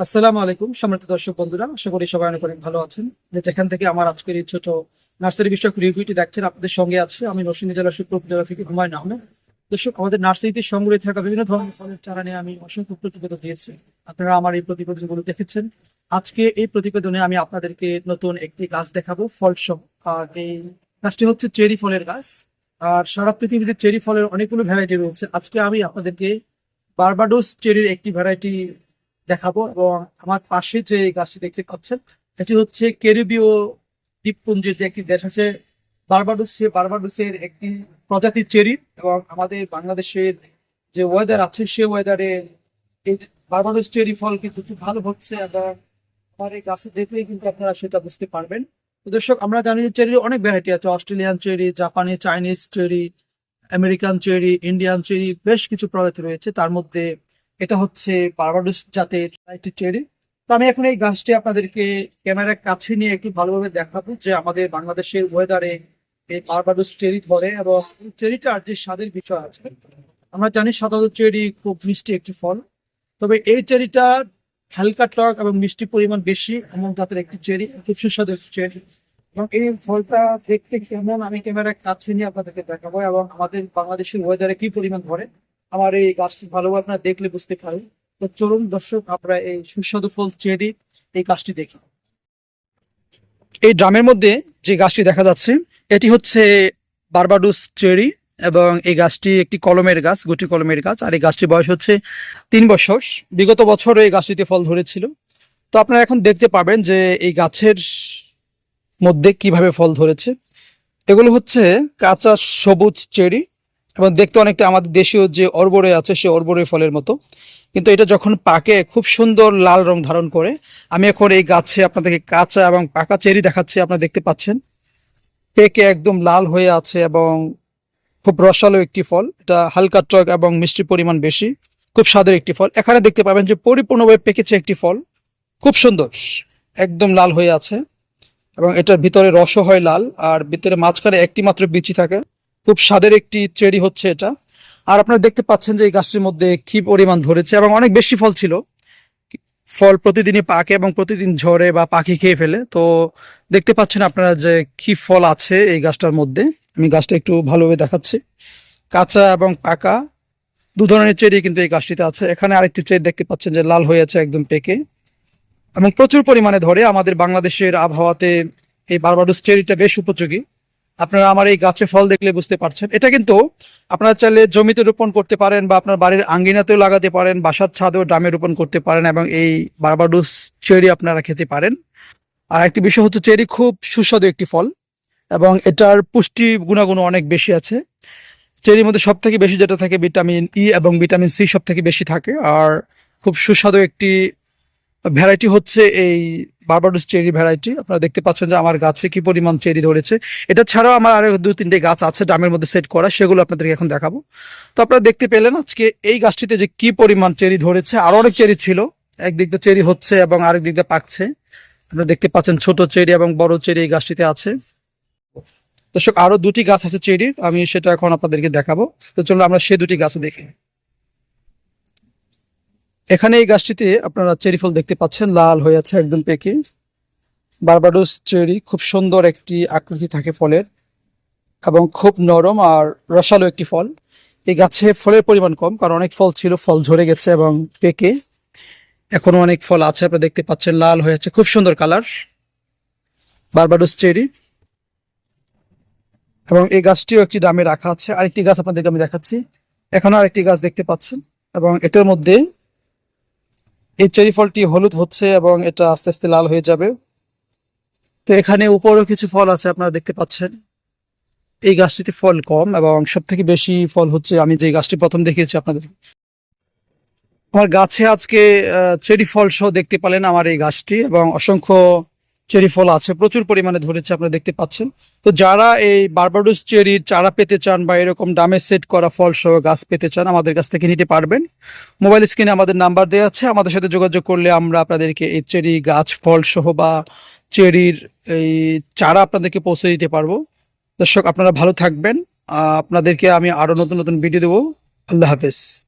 আসসালামু আলাইকুম, সম্মানিত দর্শক বন্ধুরা, আশা করি সবাই অনেক অনেক ভালো আছেন। যে যেখান থেকে আমার আজকের এই ছোট নার্সারি বিষয়ক রিভিউটি দেখছেন, আপনাদের সঙ্গে আছে। আমি নরসিংদী জেলার সুপ্র উপজেলা থেকে হুমায়ুন আহমেদ। দর্শক, আমাদের নার্সারিতে সংগ্রহে থাকা বিভিন্ন ধরনের ফলের চারা নিয়ে আমি অসংখ্য প্রতিবেদন দিয়েছি। আপনারা আমার এই প্রতিবেদনগুলো দেখেছেন। আজকে এই প্রতিবেদনে আমি আপনাদেরকে নতুন একটি গাছ দেখাবো ফল সহ আর এই গাছটি হচ্ছে চেরি ফলের গাছ। আর সারা পৃথিবীতে চেরি ফলের অনেকগুলো ভ্যারাইটি রয়েছে। আজকে আমি আপনাদেরকে বারবাডোস চেরির একটি ভ্যারাইটি দেখাবো এবং আমার পাশে যে গাছটি দেখতে পাচ্ছেন, এটি হচ্ছে ক্যারিবীয় দ্বীপপুঞ্জের যে একটি দেশ আছে, বারবাডোস। বারবাডোসের একটি প্রজাতির চেরি এবং আমাদের বাংলাদেশের যে ওয়েদার আছে, সে ওয়েদারে বারবাডোস চেরি ফল কিন্তু খুব ভালো হচ্ছে। এবং আমার এই গাছে দেখলেই কিন্তু আপনারা সেটা বুঝতে পারবেন। দর্শক, আমরা জানি যে চেরির অনেক ভ্যারাইটি আছে, অস্ট্রেলিয়ান চেরি, জাপানি, Chinese cherry, American cherry, Indian cherry, বেশ কিছু প্রজাতি রয়েছে। তার মধ্যে এটা হচ্ছে বারবাডোস জাতের একটি চেরি তো আমি এখন এই গাছটি আপনাদেরকে ক্যামেরার কাছে নিয়ে একটু ভালোভাবে দেখাবো যে আমাদের বাংলাদেশের ওয়েদারে এই বারবাডোস চেরি ধরে এবং চেরিটার যে স্বাদের বিষয় আছে, আমরা জানি সাধারণত চেরি খুব মিষ্টি একটি ফল। তবে এই চেরিটা হালকা টক এবং মিষ্টি পরিমাণ বেশি এমন জাতের একটি চেরি খুব সুস্বাদু একটি চেরি এবং এই ফলটা দেখতে কেমন আমি ক্যামেরার কাছে নিয়ে আপনাদেরকে দেখাবো এবং আমাদের বাংলাদেশের ওয়েদারে কি পরিমাণ ধরে। আমার এই গাছটি ভালোভাবে আপনারা দেখলে বুঝতে পারেন। তো চলুন দর্শক, আমরা এই সুস্বাদু ফল চেরি এই গাছটি দেখি। এই ড্রামের মধ্যে যে গাছটি দেখা যাচ্ছে, এটি হচ্ছে বারবাডুস চেরি এবং এই গাছটি একটি কলমের গাছ, গুটি কলমের গাছ। আর এই গাছটির বয়স হচ্ছে তিন বছর। বিগত বছরে এই গাছটিতে ফল ধরেছিল। তো আপনারা এখন দেখতে পাবেন যে এই গাছের মধ্যে কীভাবে ফল ধরেছে। এগুলো হচ্ছে কাঁচা সবুজ চেরি। এবং দেখতে অনেকটা আমাদের দেশীয় যে অর্বরে আছে, সে অর্বরে ফলের মতো। কিন্তু এটা যখন পাকে, খুব সুন্দর লাল রং ধারণ করে। আমি এখন এই গাছে আপনাদেরকে কাঁচা এবং পাকা চেরি দেখাচ্ছি, আপনারা দেখতে পাচ্ছেন। পেকে একদম লাল হয়ে আছে এবং খুব রসালো একটি ফল। এটা হালকা টক এবং মিষ্টি পরিমাণ বেশি। খুব স্বাদের একটি ফল। এখানে দেখতে পাবেন যে পরিপূর্ণভাবে পেকেছে একটি ফল। খুব সুন্দর। একদম লাল হয়ে আছে এবং এটার ভিতরে রসও হয় লাল, আর ভিতরে মাঝখানে একটি মাত্র বিচি থাকে। খুব স্বাদের একটি চেরি হচ্ছে এটা। আর আপনারা দেখতে পাচ্ছেন যে এই গাছটির মধ্যে কি পরিমাণ ধরেছে এবং অনেক বেশি ফল ছিল। ফল প্রতিদিনই পাকে এবং প্রতিদিন ঝরে বা পাখি খেয়ে ফেলে। তো দেখতে পাচ্ছেন আপনারা যে কি ফল আছে এই গাছটার মধ্যে। আমি গাছটা একটু ভালোভাবে দেখাচ্ছি। কাঁচা এবং পাকা দু ধরনের চেরি কিন্তু এই গাছটিতে আছে। এখানে আরেকটি চেরি দেখতে পাচ্ছেন যে লাল হয়ে আছে একদম পেকে। এবং প্রচুর পরিমাণে ধরে। আমাদের বাংলাদেশের আবহাওয়াতে এই বারবাডোস চেরিটা বেশ উপযোগী। আপনারা আমার এই গাছে ফল দেখলে বুঝতে পারছেন। এটা কিন্তু আপনারা চাইলে জমিতে রোপণ করতে পারেন বা আপনার বাড়ির আঙ্গিনাতেও লাগাতে পারেন, বাসার ছাদেও ড্রামে রোপণ করতে পারেন এবং এই বারবাডোস চেরি আপনারা খেতে পারেন। আর একটি বিষয় হচ্ছে চেরি খুব সুস্বাদু একটি ফল এবং এটার পুষ্টি গুণাগুণ অনেক বেশি আছে। চেরির মধ্যে সব থেকে বেশি যেটা থাকে ভিটামিন ই এবং ভিটামিন সি সব থেকে বেশি থাকে। আর খুব সুস্বাদু একটি ভ্যারাইটি হচ্ছে এই বারবাডোস চেরি ভ্যারাইটি, আপনারা দেখতে পাচ্ছেন যে আমার গাছে কি পরিমাণ চেরি ধরেছে। এটা ছাড়াও আমার আরও দু তিনটে গাছ আছে ডামের মধ্যে সেট করা, সেগুলো আপনাদেরকে এখন দেখাবো। তো আপনারা দেখতে পেলেন আজকে এই গাছটিতে যে কি পরিমাণ চেরি ধরেছে, আরও অনেক চেরি ছিল। একদিক দিয়ে চেরি হচ্ছে এবং আরেক দিক দিয়ে পাকছে। আপনারা দেখতে পাচ্ছেন ছোট চেরি এবং বড় চেরি এই গাছটিতে আছে। দর্শক, আরও দুটি গাছ আছে চেরির, আমি সেটা এখন আপনাদেরকে দেখাবো। তো চলুন আমরা সে দুটি গাছও দেখি। এখানে এই গাছটিতে আপনারা চেরি ফল দেখতে পাচ্ছেন, লাল হয়ে আছে একদম পেকে। বারবাডোস চেরি খুব সুন্দর একটি আকৃতি থাকে ফলের এবং খুব নরম আর রসালো একটি ফল। এই গাছে ফলের পরিমাণ কম, কারণ অনেক ফল ছিল, ফল ঝরে গেছে এবং পেকে। এখনও অনেক ফল আছে, আপনারা দেখতে পাচ্ছেন, লাল হয়ে আছে, খুব সুন্দর কালার। Barbados cherry. এবং এই গাছটিও একটি দামে রাখা আছে। আরেকটি গাছ আপনাদেরকে আমি দেখাচ্ছি। এখনও আরেকটি গাছ দেখতে পাচ্ছেন এবং এটার মধ্যে এই চেরি ফলটি হলুদ হচ্ছে এবং এটা আস্তে আস্তে লাল হয়ে যাবে। তো এখানে উপরও কিছু ফল আছে, আপনারা দেখতে পাচ্ছেন। এই গাছটিতে ফল কম এবং সব থেকে বেশি ফল হচ্ছে, আমি যে গাছটি প্রথম দেখিয়েছি আপনাদের। আমার গাছে আজকে চেরি ফল সহ দেখতে পেলেন আমার এই গাছটি এবং অসংখ্য চেরি ফল আছে, প্রচুর পরিমাণে ধরেছে, আপনারা দেখতে পাচ্ছেন। তো যারা এই বারবাডোস চেরির চারা পেতে চান বা এরকম দামে সেট করা ফল সহ গাছ পেতে চান, আমাদের কাছ থেকে নিতে পারবেন। মোবাইল স্ক্রিনে আমাদের নাম্বার দেওয়া আছে, আমাদের সাথে যোগাযোগ করলে আমরা আপনাদেরকে এই চেরি গাছ ফল সহ বা চেরির এই চারা আপনাদেরকে পৌঁছে দিতে পারব। দর্শক, আপনারা ভালো থাকবেন। আপনাদেরকে আমি আরও নতুন নতুন ভিডিও দেবো। আল্লাহ হাফেজ।